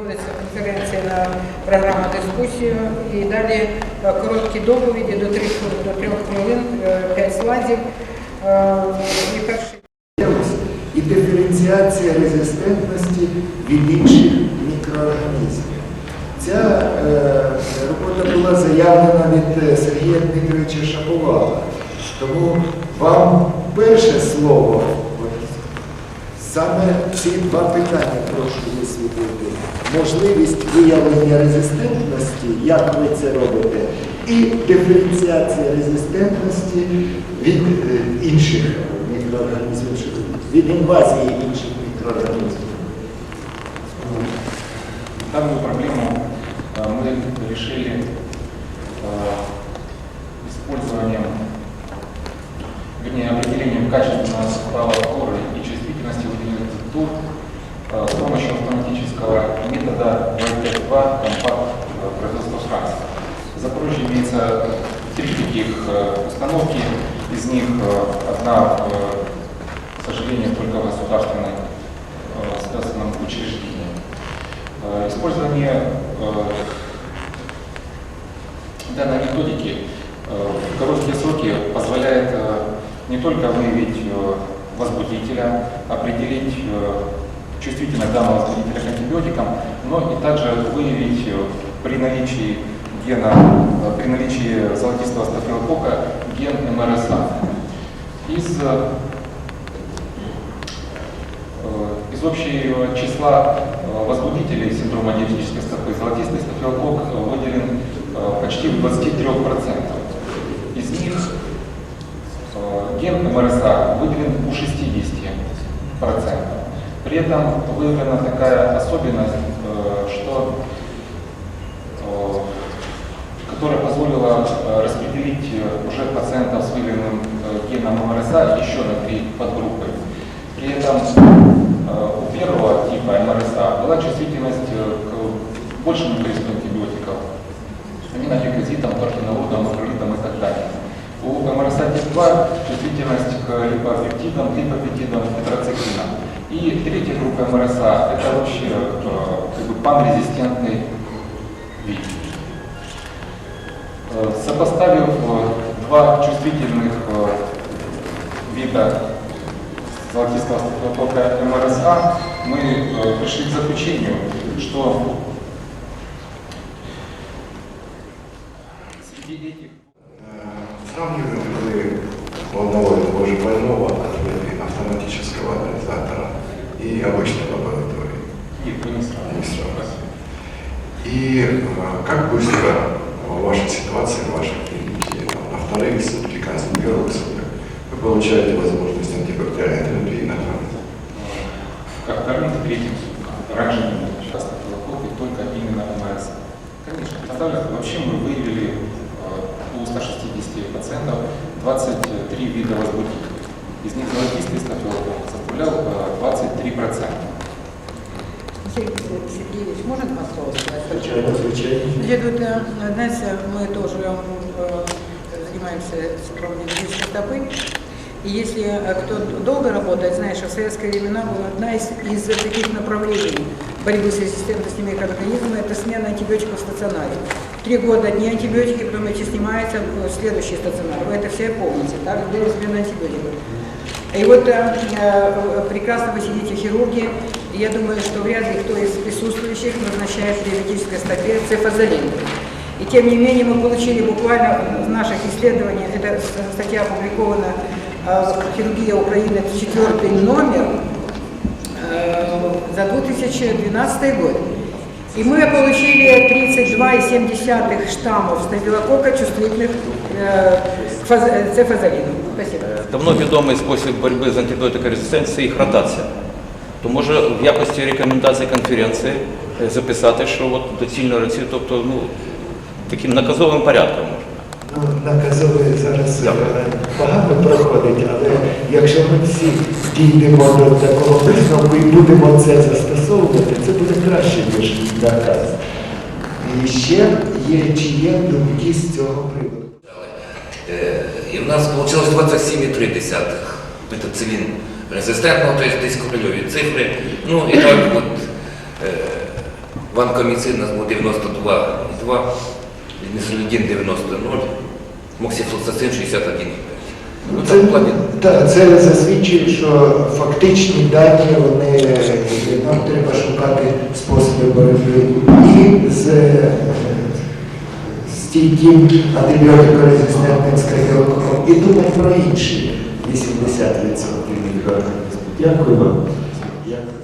Відводиться конференція на програму дискусію і далі е, короткі доповіді до трьох до трьох хвилин, е, п'ять слайдів. Е, І перший і диференціація резистентності від інших мікроорганізмів. Ця е, робота була заявлена від Сергія Дмитровича Шаповала. Тому вам перше слово, саме ці два питання прошу висвітлити. Можливість виявлення резистентності, як ви це робите, і диференціація резистентності від е, інших мікроорганізмів, що- від інвазії інших мікроорганізмів. Данную проблему э, мы решили э, использованием, вернее, определением качественного состава флоры установки, из них э, одна, э, к сожалению, только в государственной э, государственном учреждении. Э, Использование э, данной методики э, в короткие сроки позволяет э, не только выявить э, возбудителя, определить э, чувствительность данного возбудителя к антибиотикам, но и также выявить э, при наличии гена, э, при наличии золотистого стафилококка ген МРСА. Из э, Э, Из общего числа возбудителей синдрома диабетической стопы золотистый стафилококк э, выделен почти в 23%. Из них ген МРСА выделен у 60%. При этом выявлена такая особенность, э, что, э, которая позволила э, распределить э, уже пациентов с выявленным э, геном МРСА еще на три подгруппы. При этом у первого типа МРСА была чувствительность к большему количеству антибиотиков, аминогликозидам, паркинолудам, макролидам и так далее. У МРСА тип 2 чувствительность к липопептидам, липопептидам, тетрациклинам. И третья группа МРСА это вообще как бы панрезистентный вид. Э, Сопоставив э, два чувствительных э, вида золотистого стафилококка МРСА, мы пришли к заключению, что среди этих Сравниваем вы у одного и того же больного ответы автоматического анализатора и обычной лаборатории. нет, не сравниваете. И как быстро в вашей ситуации, в вашей клинике, на вторых на первых сутках, вы получаете возможность антибактериальной терапии на фронте? Как вторым и третьим. Раньше не было часто стафилококки, только именно МРС. Конечно, представляете, вообще мы выявили э, у 160 пациентов 23 вида возбудителей. Из них золотистый стафилококк составлял э, 23%. Сергій Сергійович, можна два слова звичайно. Значит, вот, э, знаете, мы тоже э, занимаемся диабетической стопы. И если э, кто долго работает, знаешь, в советские времена была одна из, из таких направлений борьбы с резистентностью микроорганизмов, это смена антибиотиков в стационаре. Три года одни антибиотики, потом эти снимаются в следующий стационар. Вы это все помните, так была смена антибиотиков. И вот э, э, прекрасно вы сидите в хирургии, и я думаю, что вряд ли кто из присутствующих назначает при диабетической стопе цефазолин. И тем не менее мы получили буквально в наших исследованиях, эта статья опубликована э, в «Хирургия Украины», четвертый номер, э, за 2012 год. И мы получили 32,7 штаммов стафилококка чувствительных э, к фаз- э, цефазолину. Спасибо. Давно відомий спосіб боротьби з антибіотикорезистенцією – їх ротація. То може в якості рекомендації конференції е, записати, що от доцільно рацію, тобто ну, таким наказовим порядком можна. Ну, наказовий зараз е, Дякую. погано проходить, але якщо ми всі дійдемо до такого висновку і будемо це застосовувати, це буде краще, ніж наказ. І ще є, чи є думки з цього приводу? Е, І в нас вийшло 27,3 петицилін резистентного, тобто десь корольові цифри. Ну і так от е, ванкомицин у нас был 92,2, нисолидин 90,0, моксифлоксацин 61,5. Ну, Це, так, це засвідчує, що фактичні дані вони е, нам треба шукати способи боротьби. І з е, стійким антибіотикорезистентним скаріококом і думати про інші 80% мікроорганізмів. Дякую вам. Дякую.